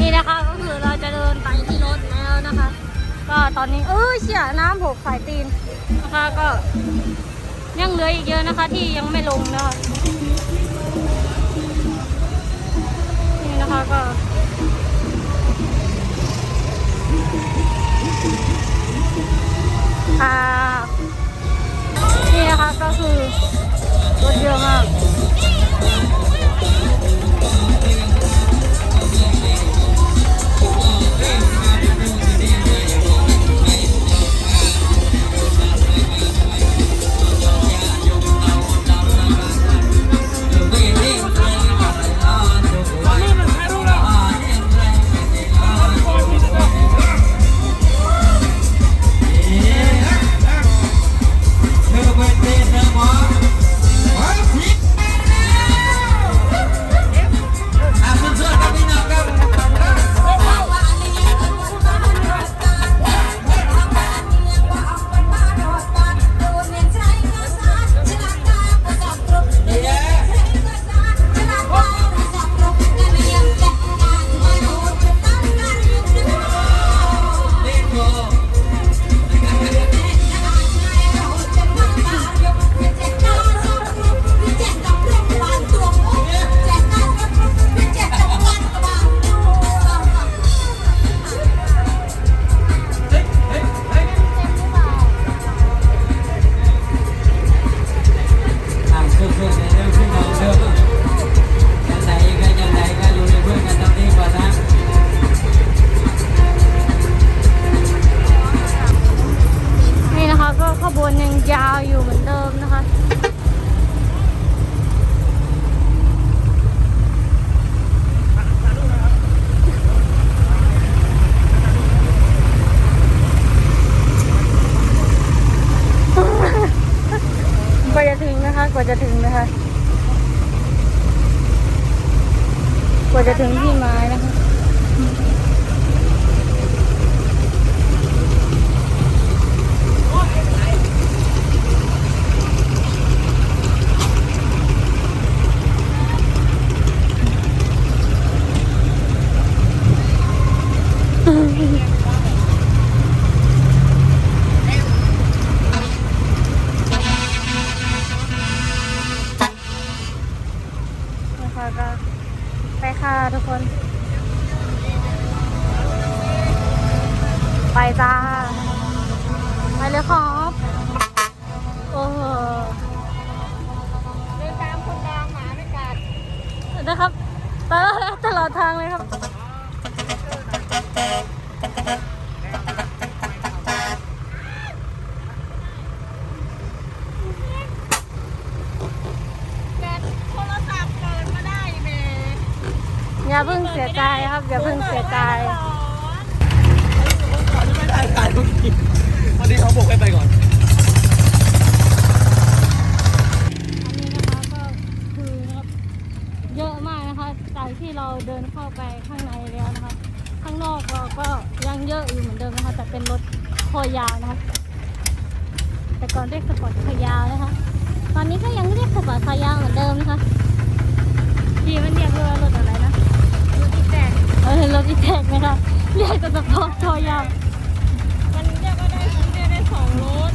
นี่นะคะก็คือเราจะเดินไปที่รถแล้วนะคะ ก็ตอนนี้เออเชี่ยน้ำหกสายตีนนะคะก็ยังเหลืออีกเยอะนะคะ ที่ยังไม่ลงนะคะนี่นะคะก็อ่านี่นะคะก็คือรถเยอะมาก อ่ กว่าจะถึงที่หมายนะคะอืม จ้า ไปเลยครับ โอ้โหเดินตามคนดังหมาไม่กัดนะครับตลอดตลอดทางเลยครับอย่าเพิ่งเสียใจครับ อย่าเพิ่งเสียใจไม่ได้ถ่ายเมื่อกี้พอดีเขาบอกให้ไปก่อน อันนี้นะคะก็คือนะครับเยอะมากนะคะจากที่เราเดินเข้าไปข้างในแล้วนะคะ ข้างนอกเราก็ยังเยอะอยู่เหมือนเดิมนะคะแต่เป็นรถคอยาวนะคะ แต่ก่อนเรียกสปอร์ตคอยาวนะคะ ตอนนี้ก็ยังเรียกสปอร์ตคอยาวเหมือนเดิมนะคะที่มันเรียกว่ารถอะไรนะรถอีแตกเออรถอีแตกนะคะเรียกแต่สปอร์ตคอยาวมันเรียกก็ได้มันเรียกได้สองรถ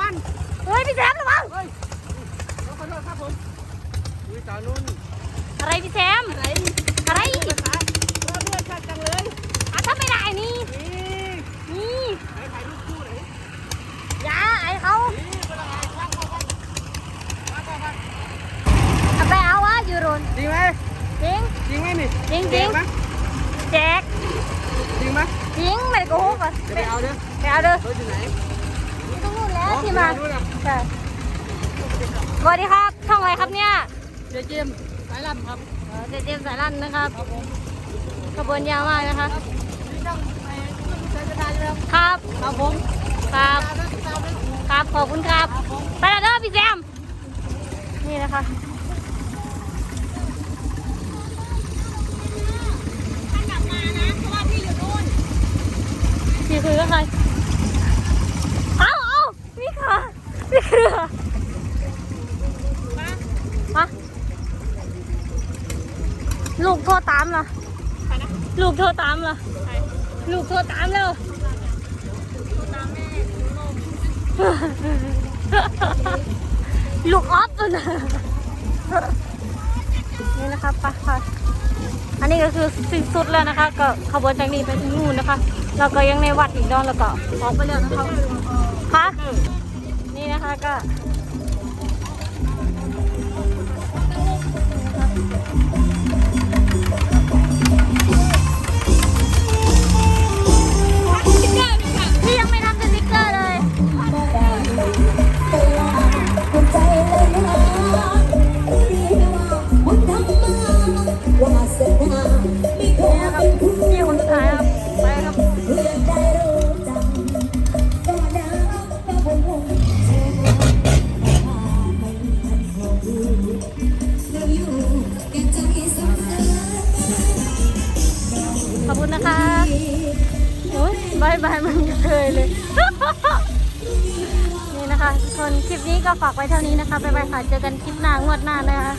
มัน เฮ้ยพี่แซมระวังเฮ้ยขอโทษครับผมอุ้ยสาวนุ่นอะไรพี่แซม อะไรอะไรภาษาเราเลือดชัดจังเลยอะถ้าไม่ได้นี่นี่นี่ไหนถ่ายรูปคู่ไหนอย่าไอ้เขานี่เป็นอะไรช่างเขาครับมาก่อนครับเอาไปเอาวะยูโรนจริงไหมจริงจริงไหมนี่จริงจริงไหมแจกจริงไหมจริงไม่ได้โกหกอะไปเอาเด้อไปเอาเด้อรถอยู่ไหน แล้วที่มาอ๋อไปเอนู่นน่ะใช่สวัสดีครับช่องอะไรครับเนี่ยเจ๊เจมส์สายลำครับเอ่อเจเจมส์สายลั่นนะครับครับผมขบวนยาวมากนะคะนี่ช่างไอ้ช่างใช้กระดาษอยู่แล้วครับครับผมครับตามนะตามนะครับขอบคุณครับไปแล้วเด้อพี่แซมนี่นะคะพี่คือกับใคร เอาเอาพี่ค่ะ พี่คือมาลูกโทรตามเหรอลูกโทรตามเหรอลูกโทรตามแล้วลูกออฟตัวนะนี่นะคะไปค่ะอันนี้ก็คือสิ้นสุดแล้วนะคะ ก็ขบวนจากนี้ไปถึงนู่นนะคะ เราก็ยังในวัดอีกดอนแล้วก็ออกไปแล้วนะคะค่ะ นี่น บายบายมันเคยเลย นี่นะคะทุกคนคลิปนี้ก็ฝากไว้เท่านี้นะคะบ๊ายบายค่ะเจอกันคลิปหน้างวดหน้านะคะ